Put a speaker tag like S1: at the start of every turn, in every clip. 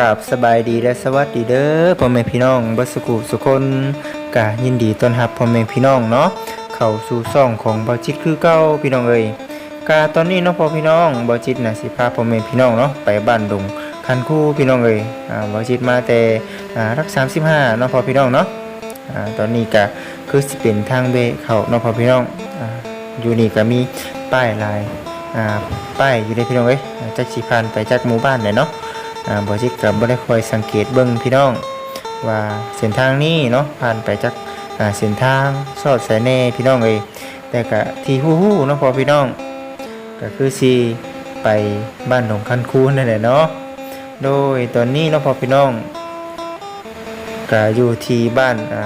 S1: กับสบายดีและสวัสดีเด้อพ่อแม่พี่น้องบัสกุสุคนกะยินดีต้อนรับพ่อแม่พี่น้องเนาะเข้าสู่ซ่องของบาจิตคือเก้าพี่น้องเอ้ยกะตอนนี้เนาะพ่อพี่น้องบาจิตนะสิพาพ่อแม่พี่น้องเนาะไปบ้านดงคันคู่พี่น้องเอ้ยอ่าบาจิตมาแต่อ่ารัก35เนาะพ่อพี่น้องเนาะอ่าตอนนี้ก็คือสิเป็นทางเบเข้าเนาะพ่อพี่น้องอ่าอยู่นี่ก็มีป้ายลายอ่าป้ายอยู่ในพี่น้องเอ้ยจักสิผ่านไปจากหมู่บ้านไหนเนาะ บอจิตกับบ่ได้คอยสังเกตเบิ่งพี่น้อง ว่าเส้นทางนี้เนาะผ่านไปจากเส้นทางสอดสายแน่พี่น้องเอ้ยแต่ก็ที่ฮู้ๆเนาะพอพี่น้อง ก็คือสิไปบ้านหนองคันคูนั่นแหละเนาะโดยตอนนี้เนาะพอพี่น้องก็อยู่ที่บ้านอ่า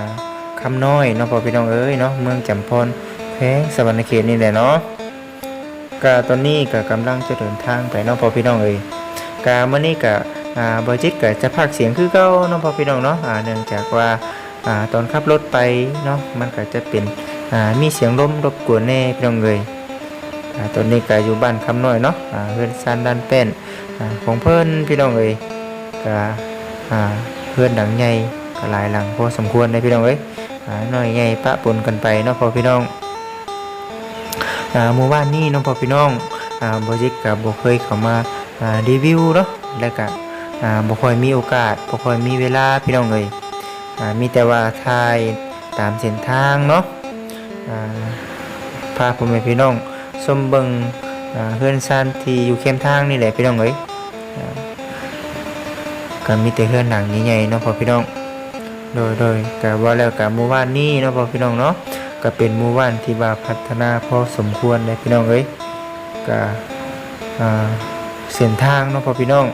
S1: คำน้อยเนาะพอพี่น้องเอ้ยเนาะเมืองจำพรแพงสวรรณเขตนี่แหละเนาะก็ตอนนี้ก็กำลังจะเดินทางไปเนาะพอพี่น้องเอ้ย กามื่อนี้ก็อ่าบอจิตก็จะพากเสียงคือเก่าเน้องพ่อพี่น้องเนาะอ่าเนื่องจากว่าอ่าตอนขับรถไปเนาะมันก็จะเป็นอ่ามีเสียงลมรบกวนแน่พี่น้องเลยอ่าตอนนี้ก็อยู่บ้านคำน้อยเนาะอ่าเพื่อนซานด้านแป้นอ่าของเพื่อนพี่น้องเลยก็อ่าเพื่อนดังใหญ่ก็หลายหลังพอสมควรเลยพี่น้องเอ้ยอ่าน้อยใหญ่ปะปนกันไปเนาะพ่อพี่น้องอ่าหมู่บ้านนี้เนาะพ่อพี่น้องอ่าบอจิตก็บ่เคยเข้ามา รีวิวเนาะแล้วก็บ่ค่อยมีโอกาสบ่ค่อยมีเวลาพี่น้องเอ้ยมีแต่ว่าถ่ายตามเส้นทางเนาะพาพ่อแม่พี่น้องชมเบิงเฮือนซ่านที่อยู่เข้มทางนี่แหละพี่น้องเอ้ยก็มีแต่เฮือนหลังใหญ่ๆเนาะพอพี่น้อง โดยโดยก็ว่าแล้วก็หมู่บ้านนี้เนาะพอพี่น้องเนาะก็เป็นหมู่บ้านที่ว่าพัฒนาพอสมควรเลยพี่น้องเอ้ยก็อ่า เส้นทางเนาะพ่อพี่น้อง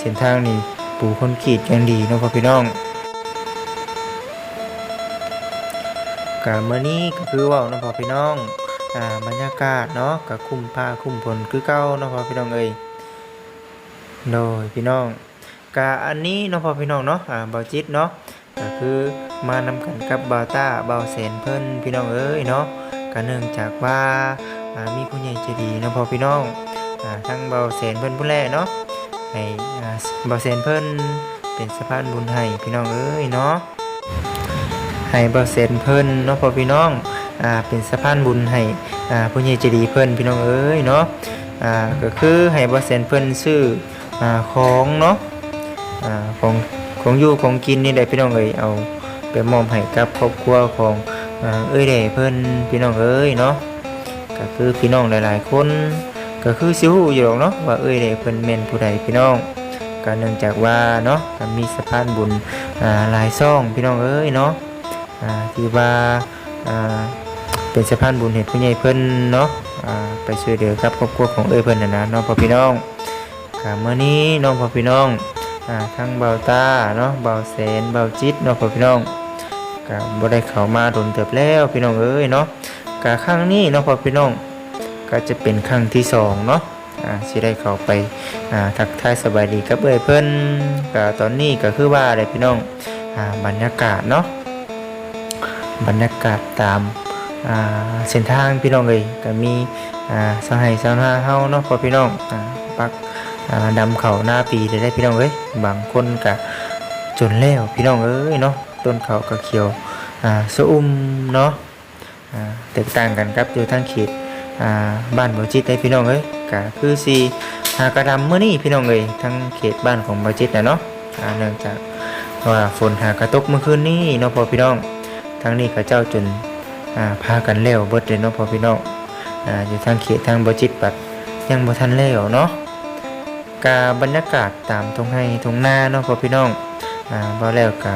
S1: เส้นทางนี่ปูคอนกรีตอย่างดีเนาะพ่อพี่น้องกาเมื่อนี้ก็คือว่าเนาะพ่อพี่น้องอ่าบรรยากาศเนาะก็คุ้มผ้าคุ้มฝนคือเก่าเนาะพ่อพี่น้องเอ้ยโดยพี่น้องกาอันนี้เนาะพ่อพี่น้องเนาะอ่าบาจิตเนาะก็คือมานำกันกับบาต้าเบาแสนเพิ่นพี่น้องเอ้ยเนาะก็เนื่องจากว่ามีผู้ใหญ่ใจดีเนาะพ่อพี่น้อง ทั้งเบาเสนเพิ่นผู้แรกเนาะให้เบาเสนเพิ่นเป็นสะพานบุญให้พี่น้องเอ้ยเนาะให้เบาเสนเพิ่นเนาะพอพี่น้องอ่าเป็นสะพานบุญให้อ่าผู้ใหญ่ใจดีเพิ่นพี่น้องเอ้ยเนาะอ่าก็คือให้เบาเสนเพิ่นซื้ออ่าของเนาะอ่าของของอยู่ของกินนี่แหละพี่น้องเอ้ยเอาไปมอบให้กับครอบครัวของอเอ้ยเด้เพิ่นพี่น้องเอ้ยเนาะก็คือพี่น้องหลาย ๆ คน ก็คือสิฮู้อยู่หรอกเนาะว่าเอ้ยเด้เพิ่นแม่นผู้ใดพี่น้องก็เนื่องจากว่าเนาะมีสะพานบุญอ่าหลายซ่องพี่น้องเอ้ยเนาะอ่าที่ว่าอ่าเป็นสะพานบุญเห็นผู้ใหญ่เพิ่นเนาะอ่าไปช่วยเหลือกับครอบครัวของเอ้ยเพิ่นน่ะนะเนาะพ่อพี่น้องก็มื้อนี้เน้องพ่อพี่น้องอ่าทั้งเบาตาเนาะเบาแสนเบาจิตเนาะพ่อพี่น้องก็บ่ได้เข้ามาโดนเติบแล้วพี่น้องเอ้ยเนาะก็ครั้งนี้เนาะพ่อพี่น้อง ก็จะเป็นครั้งที่สองเนาะอ่าสิได้เข้าไปอ่าทักทายสบายดีกับเอ้ยเพิ่อนก็ตอนนี้ก็คือว่าอะไรพี่น้องอ่าบรรยากาศเนาะบรรยากาศตามอ่าเส้นทางพี่น้องเลยก็มีอ่าสหายสาวนาเฮาเนาะพอพี่น้องอ่าปักอ่าดำเขาหน้าปีได้ได้พี่น้องเอ้ยบางคนก็จนแล้วพี่น้องเอ้ยเนาะต้นเขาก็เขียวอ่าสะอุ้มเนาะอ่าแตกต่างกันครับอยู่ทั้งเขต อ่าบ้านบ่จิตได้พี่น้องเอ้ยก็คือสิหากระดำมื้อนี้พี่น้องเอ้ยทั้งเขตบ้านของบ่จิตนะเนาะอ่าเนื่องจากว่าฝนหากระตกเมื่อคืนนี้เนาะพอพี่น้องทั้งนี้เขาเจ้าจนอ่าพากันแล้วเบิดเลยเนาะพอพี่น้องอ่าอยู่ทางเขตทางบ่จิตปัดยังบ่ทันแล้วเนาะกาบรรยากาศตามทงไร่ทุ่งนาเนาะพอพี่น้องอ่าบ่แล้วก็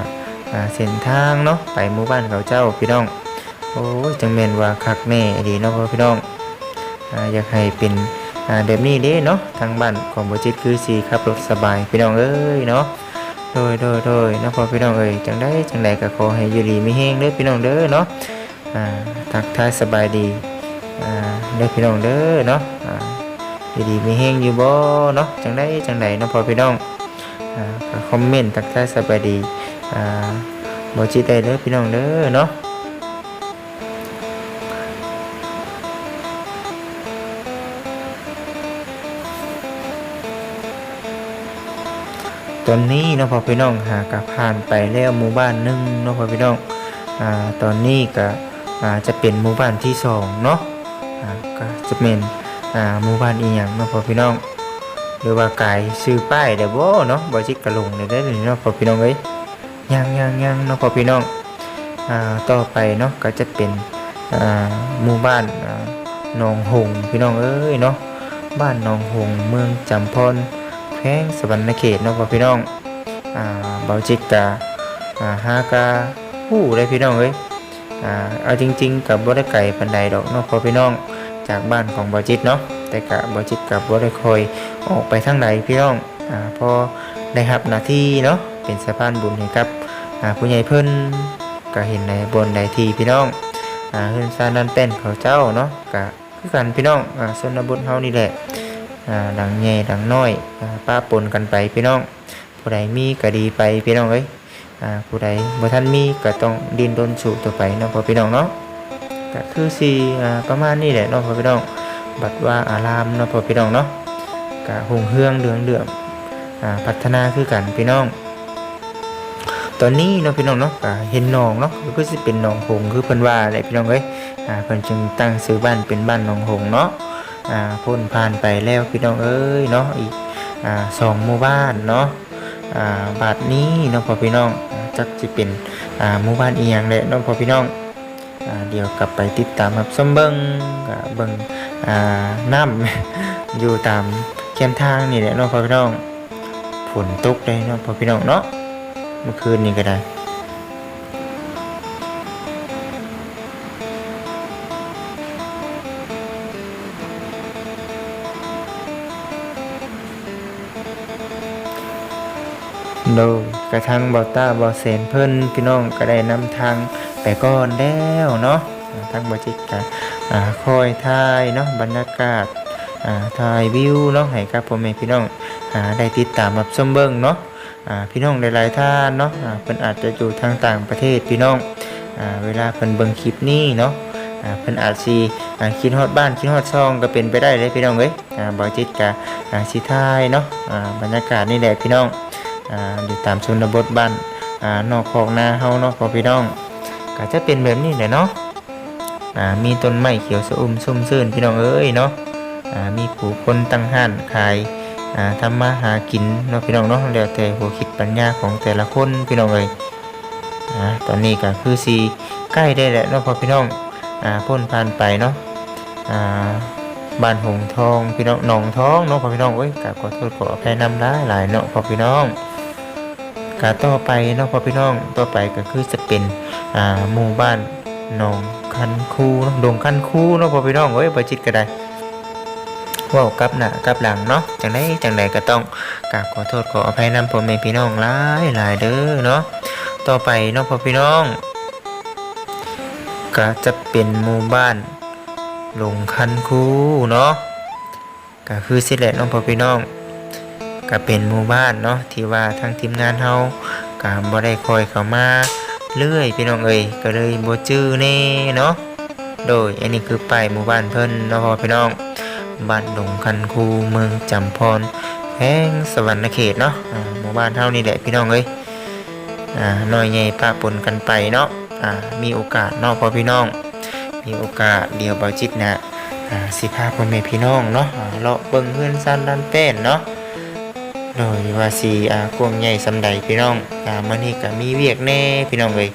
S1: อ่าเส้นทางเนาะไปหมู่บ้านเขาเจ้าพี่น้องโอ้ยจังแม่นว่าคักแน่ดีเนาะพอพี่น้อง อยากให้เป็นแบบนี้เด้เนาะทางบ้านของบ่จิตคือสิขับรถสบายพี่น้องเอ้ยเนาะโดยโดยโดยนะพ่อพี่น้องเอ้ยจังได้จังไดก็ขอให้อยู่ดีไมีแฮงเด้อพี่น้องเด้อเนาะทักทายสบายดีเด้อพี่น้องเด้อเนาะอยู่ดีไมีแฮงอยู่บ่เนาะจังได้จังไดนะพ่อพี่น้องคอมเมนต์ทักทายสบายดีบ่จิตได้เด้อพี่น้องเด้อเนาะ อนนี้เนาะพ่อพี่น้องหากะผ่านไปแล้วหมู่บ้านหนึ่งเนาะพ่อพี่น้องอ่าตอนนี้ก็อ่าจะเป็นหมู่บ้านที่สองเนาะอ่าก็จะเป็นอ่าหมู่บ้านอีหยังเนาะพ่อพี่น้องหรือว่าไก่ซื้อป้ายได้บ่เนาะบ่จิกกะลงได้เด้เนาะพ่อพี่น้องเอ้ยยังยังยังเนาะพ่อพี่น้องอ่าต่อไปเนาะก็จะเป็นอ่าหมู่บ้านอ่าหนองหงพี่น้องเอ้ยเนาะบ้านหนองหงเมืองจำพร แขวงสวรรณเขตเนาะพ่อพี่น้องอ่าเบาจิกกะอ่าหากะฮู้ได้พี่น้องเอ้ยอ่าเอาจริง ๆกับบ่ได้ไกลปานใดดอกเนาะพ่อพี่น้องจากบ้านของเบาจิตเนาะแต่กะเบาจิตกับบ่ได้คอยออกไปทางไหนพี่น้องอ่าพอได้รับหน้าที่เนาะเป็นสะพานบุญให้กับอ่าผู้ใหญ่เพิ่นก็เห็นในบนใดทีพี่น้องอ่าเฮือนซานดันเป็นเขาเจ้าเนาะก็คือกันพี่น้องอ่าชนบทเฮานี่แหละ อ่าดังใหญ่ดังน้อยป้าปนกันไปพี่น้อง ผู้ใดมีก็ดีไปพี่น้องเอ้ยผู้ใดบ่ทันมีก็ต้องดินรนสู่ต่อไปเนาะพ่อพี่น้องเนาะก็คือสิอ่ประมาณนี้แหละเนาะพ่อพี่น้อง บัดว่าอารามเนาะพ่อพี่น้องเนาะกะหงเฮืองเดืองเดือมพัฒนาคือกันพี่น้อง ตอนนี้เนาะพี่น้องเนาะเห็นหนองเนาะก็สิเป็นหนองหงคือเพิ่นว่าแหละพี่น้องเอ้ยเพิ่นจึงตั้งชื่อบ้านเป็นบ้านหนองหงเนาะ อ่าพ้นผ่านไปแล้วพี่น้องเอ้ยเนาะอีกอ่าสองหมู่บ้านเนาะอ่าบาดนี้เนาะพอพี่น้องจักสิเป็นอ่าหมู่บ้านเอียงแหละเนาะพอพี่น้องอ่าเดี๋ยวกลับไปติดตามรับชมเบิงกะเบิงอ่าน้ำอยู่ตามแคมทางนี่แหละเนาะพ่อพี่น้องฝนตกเลยเนาะพ่อพี่น้องเนาะเมื่อคืนนี้ก็ได้ โดยกระทั่งบอต้าบอเซนเพิ่นพี่น้องก็ได้นำทางไปก่อนแล้วเนาะทางบอจิกกะอ่าคอยทายเนาะบรรยากาศอ่าถ่ายวิวเนาะให้กับพ่อแม่พี่น้องอได้ติดตามรับชมเบิ่งเนาะพี่น้องหลายๆท่านเนาะเพิ่นอาจจะอยู่ทางต่างประเทศพี่น้องอเวลาเพิ่นเบิ่งคลิปนี้เนาะเพิ่นอาจสิคิดฮอดบ้านคิดฮอดช่องก็เป็นไปได้เลยพี่น้องเอ้ยอ่าบ่จิตกะอ่าสิถ่ายเนาะบรรยากาศนี่แหละพี่น้อง อ่าอยู่ตามชนบทบ้านอนอกของนาเฮาเนาะพ่อพี่น้องก็จะเป็นแบบนี้แหละเนาะมีต้นไม้เขียวสะอุ่มชุ่มชื่นพี่น้องเอ้ยเนาะมีผู้คนตั้งห้านขายทำมาหากินเนาะพี่น้องเนาะแล้วแต่หัวคิดปัญญาของแต่ละคนพี่น้องเอ้ยอตอนนี้ก็คือสีใกล้ได้แหล้วเนาะพอพี่น้องอพ้นผ่านไปเนาะบ้านหงทองพี่น้องหนองทองเนาะพอพี่น้องเอ้ยกราบขอโทษขออภัยนำได้หลายเนาะพอพี่น้อง กาต่อไปนาะพอพี่น้องต่อไปก็คือจะเป็นอ่าหมู่บ้านหนองคันคูเนาะดงคันคูเนาะพอพี่น้องเอ้ยประจิตก็ได้ว้ากับหน้ากับหลังเนาะจังไดจังใดก็ต้องกราบขอโทษขออภัยนำพ่อแม่พี่น้องหลายหลายเด้อเนาะต่อไปเนาะพ่อพี่น้องก็จะเป็นหมู่บ้านลงคันคูเนาะก็คือสิแหละเน้องพ่อพี่น้อง ก็เป็นหมู่บ้านเนาะที่ว่าทางทีมงานเฮาก็บ่ได้คอยเข้ามาเรื่อยพี่น้องเอ้ยก็เลยบ่จื้อแน่เนาะโดยอันนี้คือป้ายหมู่บ้านเพิ่นเนาะพ่อพี่น้องบ้านดงคันคูเมืองจำพรแห่งสวรรณเขตเนาะหมู่บ้านเท่านี้แหละพี่น้องเอ้ยอ่าน้อยใหญ่ปะปนกันไปเนาะอ่ามีโอกาสเนาะพอพี่น้อง มีโอกาสเดียวเบาจิตนะอ่าสิพาพ่อแม่พี่น้องเนาะเลาะเบิ่งเฮือนซันดันแป้นเนาะ โดยว่าสีอ่ากวงใหญ่สำใดพี่น้องอ่ามื้อนี้ก็มีเวียกแน่พี่น้องเอ้ย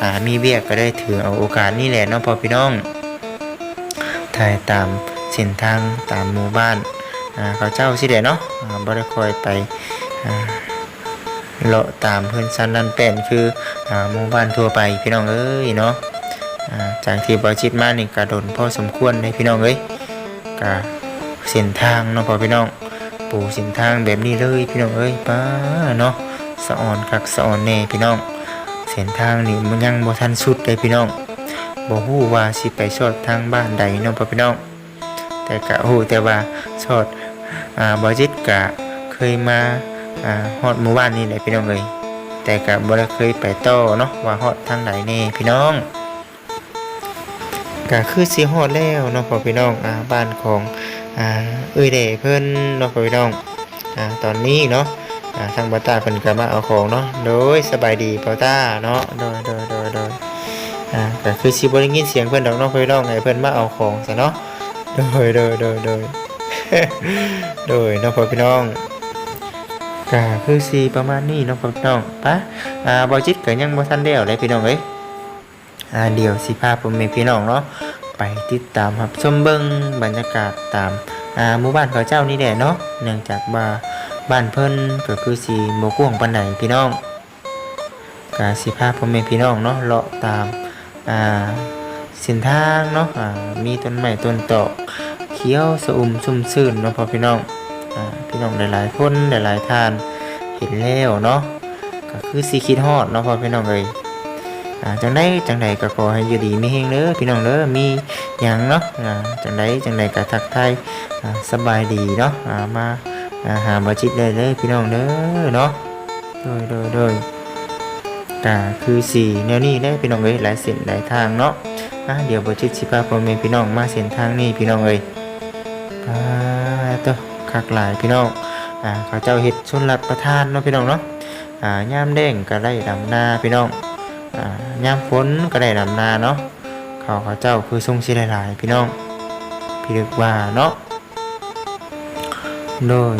S1: อ่ามีเวียกก็ได้ถือเอาโอกาสนี่แหละเนาะพอพี่น้องถ่ายตามเส้นทางตามหมู่บ้านอ่าเขาเจ้าสิเดเนาะอ่าบ่ได้คอยไปอ่าเลาะตามเพื่อนซันดันแป้นคืออ่าหมู่บ้านทั่วไปพี่น้องเอ้ยเนาะอ่าจากที่บอจิตมานี่กระโดนพอสมควรเลยพี่น้องเอ้ยกะเส้นทางเนาะพอพี่น้อง ปูเส้นทางแบบนี้เลยพี่น้องเอ้ยป้าเนาะสะอ่อนคักสะอ่อนแน่พี่น้องเส้นทางนี่มันยังบ่ทันสุดเลยพี่น้องบ่ฮู้ว่าสิไปชอดทางบ้านใดเนาะพี่น้องแต่กะโอ้แต่ว่าชอดอ่าบอจิตกะเคยมาอ่าฮอดหมู่บ้านนี่แหละพี่น้องเลยแต่กะบ่ได้เคยไปต่อเนาะว่าฮอดทางไหนแน่พี่น้องกะคือสิฮอดแล้วเนาะพ่อพี่น้องอ่าบ้านของ อ่าเอ้ยเดเพิ่นเนาะพี่น้องอ่าตอนนี้เนาะอ่าทางบาต้าเพิ่นก็มาเอาของเนาะโดยสบายดีบาต้าเนาะโดยโดยโดยโดยอ่าก็คือสิบ่ได้ยินเสียงเพิ่นดอกเนาะพิ่น้องให้เพิ่นมาเอาของซะเนาะโดยโดยโดยโดยโดยเนาะพี่น้องก็คือสีประมาณนี้เนาะพี่น้องปะอ่าบ่จิตก็ยังบ่ทันแล้วเลยพี่น้องเอ้ยอ่าเดี๋ยวสิพาพ่อแม่พี่น้องเนาะ ไปติดตามรับชมเบิงบรรยากาศตามอ่าหมู่บ้านเขาเจ้านี่แหละเนาะเนื่องจากว่าบ้านเพิ่นก็คือสิบ่กว้งปานใดพี่น้องก็สิพาพ่อแม่พี่น้องเนาะเลาะตามอ่าเส้นทางเนาะอ่ามีต้นไม้ต้นตอกเขียวสะอุ่มชุ่มชื่นเนาะพอพี่น้องอ่าพี่น้องหลายๆคนหลายๆท่านเห็นแล้วเนาะก็คือสีคิดฮอดเนาะพอพี่น้องเลย อ่าจังไดจังใดก็ขอให้อยู่ดีมีเฮงเด้อพี่น้องเด้อมีหยังเนาะอ่าจังไดจังใดก็ทักทายอ่าสบายดีเนาะอ่ามาอ่าหาบ่จิตได้เลยพี่น้องเด้อเนาะโดยโดยโดยก็คือสีแนวนี้ได้พี่น้องเอ้ยหลายเส้นหลายทางเนาะอะเดี๋ยวบจิตสิพาพ่อแม่พี่น้องมาเส้นทางนี้พี่น้องเอ้ยปาตอคักหลายพี่น้องอ่าเขาเจ้าเฮ็ดชนรับประทานเนาะพี่น้องเนาะอ่ายามแดงก็ได้ดำนาพี่น้อง ยามฝนก็ได้ดำนาเนาะเขาเขาเจ้าคือทรงสิหลายๆพี่น้องพี่เรียกว่าเนาะโดย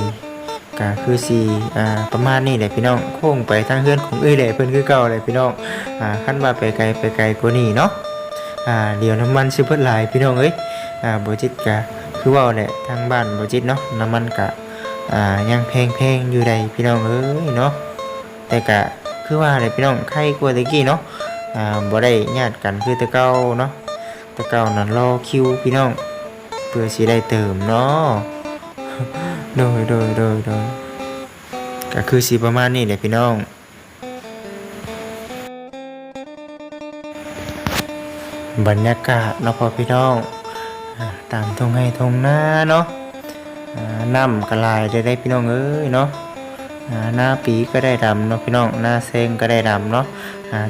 S1: ก็คือสีอ่าประมาณนี้แหละพี่น้องโค้งไปทางเฮือนของเอ้ยแหละเพิ่อนคือเก่าเลยพี่น้องอ่าคันว่าไปไกลไปไกลกว่านี้เนาะอ่าเดี๋ยวน้ำมันซื้อเพิ่นหลายพี่น้องเอ้ยอ่าบจิตกะคือว่าแหละทางบ้านบจิตเนาะน้ำมันกะอ่ายังแพงแพงๆอยู่ใดพี่น้องเอ้ยเนาะแต่กะ คือว่าเลยพี่น้องใครกลัวตะกี้เนาะอ่าบ่ได้ญาติกันคือตะเก่าเนาะตะเก่านั่นรอคิวพี่น้องเพื่อสิได้เติมเนาะโดยโดยโดยโดยก็คือสิประมาณนี้แหละพี่น้องบรรยากาศเนาะพอพี่น้องตามทงให้ทงหน้าเนาะน้ำกระลายได้ได้พี่น้องเอ้ยเนาะ หน้าปีก็ได้ดำเนาะพี่น้องหน้าเซงก็ได้ดำเนาะ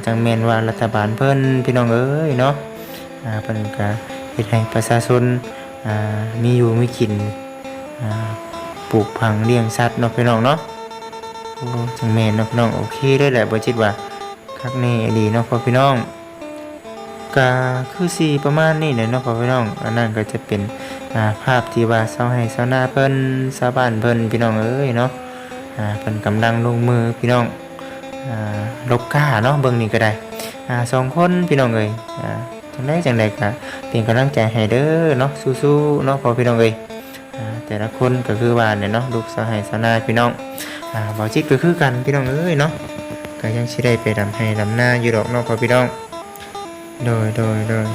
S1: จังเมนว่ารัฐบาลเพิ่นพี่น้องเอ้ยเนาะเพิ่นก็เฮ็ดให้ประชาชนมีอยู่มีกินปลูกผังเลี้ยงสัตว์เนาะพี่น้องเนาะจังเมนเนาะพี่น้องโอเคเลยแหละบ่จิตว่าคักนี่ดีเนาะพ่อพี่น้องก็คือสีประมาณนี้แหละเนาะพ่อพี่น้องอันนั้นก็จะเป็นภาพที่ว่าเสาให้เสาหน้าเพิ่นชาวบ้านเพิ่นพี่น้องเอ้ยเนาะ อ่าเพิ่นกำลังลงมือพี่น้องอ่าลบก้าเนาะเบิ่งนี่ก็ได้อ่าสองคนพี่น้องเอ้ยอ่าจังไดจังไดก็เป็นกำลังใจให้เด้อเนาะสู้ๆเนาะพอพี่น้องเอ้ยอ่าแต่ละคนก็คือว่าเนี่ยเนาะลูกสาให้สาหน้าพี่น้องอ่าบ่จิตก็คือกันพี่น้องเอ้ยเนาะก็ยังสิได้ไปดำให้ดำหน้าอยู่ดอกเนาะพอพี่น้องโดยโดยโดย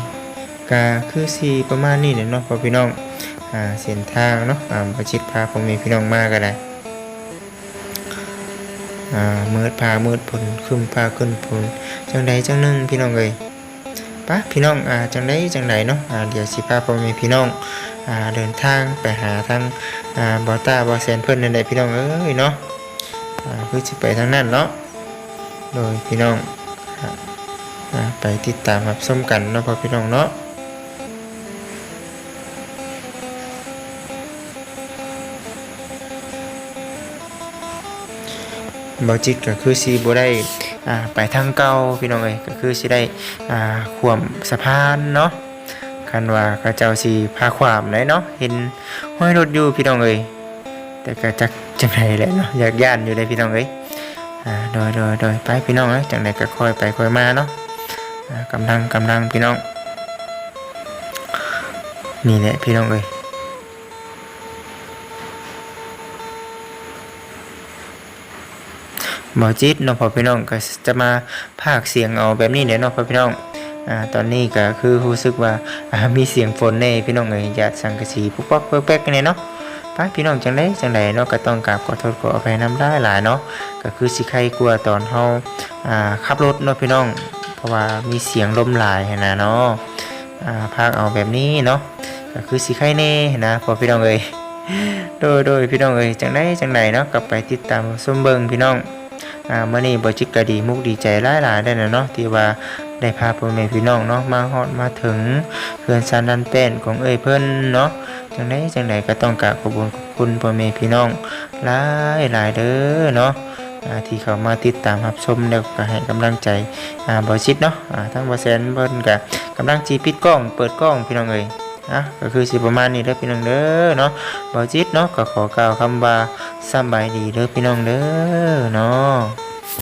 S1: ก็คือสีประมาณนี้เนี่ยเนาะพอพี่น้องอ่าเส้นทางเนาะอ่าประชิดพาผมมีพี่น้องมากก็ได้ มืดพามืดผลขึ้นพาขึ้นผลจังใดจังหนึ่งพี่น้องเลยปะพี่น้องอ่าจังใดจังใดเนาะอ่าเดี๋ยวสิพาผมมีพี่น้องอ่าเดินทางไปหาทางอ่าบอต้าบอแซนเพิ่นนั่นแหละพี่น้องเอ้ยเนาะอ่าคือสิไปทางนั้นเนาะโดยพี่น้องอ่าไปติดตามรับชมกันเนาะพ่อพี่น้องเนาะ บาจิตก็คือสีบ่ได้อ่าไปทางเก่าพี่น้องเอ้ยก็คือสิได้อ่าขวมสะพานเนาะคันว่าเขาเจ้าสิพาขวามได้เนาะเห็นห้อยรถอยู่พี่น้องเอ้ยแต่ก็จักจังไดแหละเนาะอยากย่านอยู่ได้พี่น้องเอ้ยอ่าโดยโดยโดยไปพี่น้องเอ้ยจังไดก็ค่อยไปค่อยมาเนาะกำลังกำลังพี่น้องนี่แหละพี่น้องเอ้ย หมอจิตเนาะพ่อพี่น้องก็จะมาพากเสียงเอาแบบนี้เนี่ยเนาะพ่อพี่น้องอ่าตอนนี้ก็คือรู้สึกว่าอ่ามีเสียงฝนในพี่น้องเอ้ยหยาดสังกะสีปุ๊บปั๊บแป๊กๆกันเนี่ยเนาะไปพี่น้องจังไดจังไดเนาะก็ต้องกราบขอโทษขออภัยนำได้หลายเนาะก็คือสิใครกลัวตอนเฮาอ่าขับรถเนาะพี่น้อง เพราะว่ามีเสียงลมหลายนะเนาะอ่าพากเอาแบบนี้เนาะก็คือสีไข่เน่นะพอพี่น้องเอ้ยโดยโดยพี่น้องเอ้ยจังไดจังไดเนาะกลับไปติดตามสมเบิงพี่น้อง อ่ามื้อนี้บ่จิกก็ดีมุกดีใจหลายๆได้นะเนาะที่ว่าได้พาพ่อแม่พี่น้องเนาะมาฮอดมาถึงเพื่อนซันดันแป้นของเอ้ยเพิ่นเนาะจังไดจังไดก็ต้องกราบขอบคุณขอบคุคุณพ่อแม่พี่น้องหลายหลายเด้อเนาะที่เขามาติดตามรับชมแล้วก็ให้กำลังใจบ่ชิดเนาะทั้งบ่แซนเพิ่นก็กำลังจีปิดกล้องเปิดกล้องพี่น้องเอ้ย นะก็คือสิประมาณนี้เด้อพี่น้องเด้อเนาะบ่จิตเนาะก็ขอกล่าวคำว่าสบายดีเด้อพี่น้องเด้อเนาะ